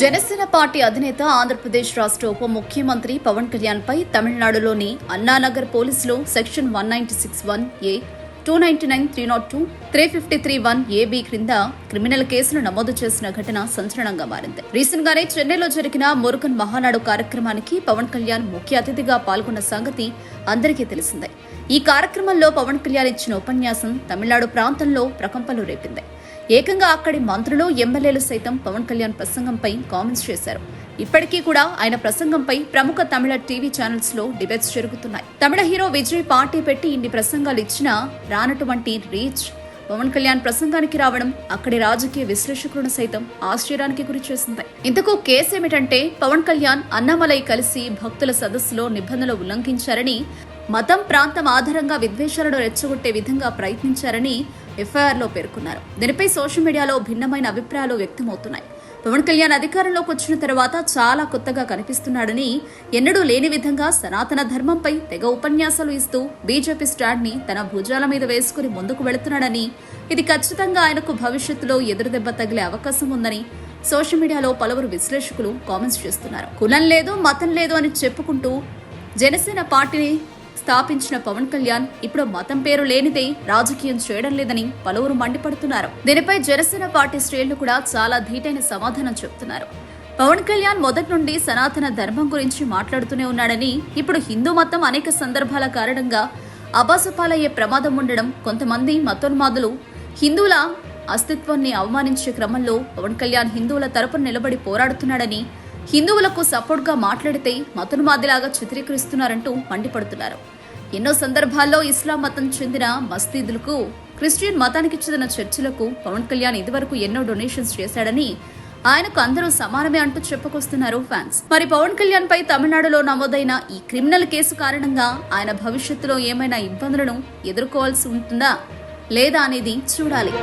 Janasena party అధినేత ఆంధ్రప్రదేశ్ రాష్ట్ర ఉప ముఖ్యమంత్రి పవన్ కళ్యాణ్ పై తమిళనాడులోని Annanagar పోలీసులో section one ninety six one A two ninety nine three not two three fifty three one AB క్రింద క్రిమినల్ కేసులు నమోదు చేసిన ఘటన సంచలనంగా మారింది. రీసెంట్ గానే చెన్నైలో జరిగిన మురుగన్ మహానాడు కార్యక్రమానికి పవన్ కళ్యాణ్ ముఖ్య అతిథిగా పాల్గొన్న సంగతి అందరికీ తెలిసిందే. ఈ కార్యక్రమంలో పవన్ కళ్యాణ్ ఇచ్చిన ఉపన్యాసం తమిళనాడు ప్రాంతంలో ప్రకంపలు రేపింది. ఏకంగా అక్కడి మంత్రులు ఎమ్మెల్యేలు సైతం పవన్ కళ్యాణ్ ప్రసంగంపై కామెంట్స్ చేశారు. ఇప్పటికీ కూడా ఆయన ప్రసంగంపై ప్రముఖ తమిళ టీవీ ఛానల్స్లో డిబేట్స్ జరుగుతున్నాయి. తమిళ హీరో విజయ్ పార్టీ పెట్టి ఇన్ని ప్రసంగాలు ఇచ్చినా రానటువంటి రీచ్. పవన్ కళ్యాణ్ ప్రసంగానికి రావడం అక్కడి రాజకీయ విశ్లేషకులను సైతం ఆశ్చర్యానికి గురి చేసింది. ఇంతకు కేసు ఏమిటంటే పవన్ కళ్యాణ్ అన్నామలై కలిసి భక్తుల సదస్సులో నిబంధనలు ఉల్లంఘించారని మతం ప్రాంతం ఆధారంగా విద్వేషాలను రెచ్చగొట్టే విధంగా ప్రయత్నించారని ఎఫ్ఐఆర్లో పేర్కొన్నారు. దీనిపై సోషల్ మీడియాలో భిన్నమైన అభిప్రాయాలు వ్యక్తమవుతున్నాయి. పవన్ కళ్యాణ్ అధికారంలోకి వచ్చిన తర్వాత చాలా కొత్తగా కనిపిస్తున్నాడని ఎన్నడూ లేని విధంగా సనాతన ధర్మంపై తెగ ఉపన్యాసాలు ఇస్తూ బీజేపీ స్టాండ్ని తన భుజాల మీద వేసుకుని ముందుకు వెళుతున్నాడని ఇది ఖచ్చితంగా ఆయనకు భవిష్యత్తులో ఎదురుదెబ్బ తగిలే అవకాశం ఉందని సోషల్ మీడియాలో పలువురు విశ్లేషకులు కామెంట్స్ చేస్తున్నారు. కులం లేదు మతం లేదు అని చెప్పుకుంటూ జనసేన పార్టీని స్థాపించిన పవన్ కళ్యాణ్ ఇప్పుడు మతం పేరు లేనిదే రాజకీయం చేయడం లేదని పలువురు మండిపడుతున్నారు. దీనిపై జనసేన పార్టీ శ్రేణులు కూడా చాలా ధీటైన సమాధానం చెబుతున్నారు. పవన్ కళ్యాణ్ మొదటి నుండి సనాతన ధర్మం గురించి మాట్లాడుతూనే ఉన్నాడని ఇప్పుడు హిందూ మతం అనేక సందర్భాల కారణంగా అబాసపాలయ్యే ప్రమాదం ఉండడం కొంతమంది మతోన్మాదులు హిందువుల అస్తిత్వాన్ని అవమానించే క్రమంలో పవన్ కళ్యాణ్ హిందువుల తరపున నిలబడి పోరాడుతున్నాడని హిందువులకు సపోర్ట్గా మాట్లాడితే మతనుమాదిలాగా చిత్రీకరిస్తున్నారంటూ మండిపడుతున్నారు. ఎన్నో సందర్భాల్లో ఇస్లాం మతం చెందిన మసీదులకు క్రిస్టియన్ మతానికి చెందిన చర్చిలకు పవన్ కళ్యాణ్ ఇదివరకు ఎన్నో డొనేషన్స్ చేశాడని ఆయనకు అందరూ సమానమే అంటూ చెప్పుకొస్తున్నారు ఫ్యాన్స్. మరి పవన్ కళ్యాణ్ పై తమిళనాడులో నమోదైన ఈ క్రిమినల్ కేసు కారణంగా ఆయన భవిష్యత్తులో ఏమైనా ఇబ్బందులను ఎదుర్కోవాల్సి ఉంటుందా లేదా అనేది చూడాలి.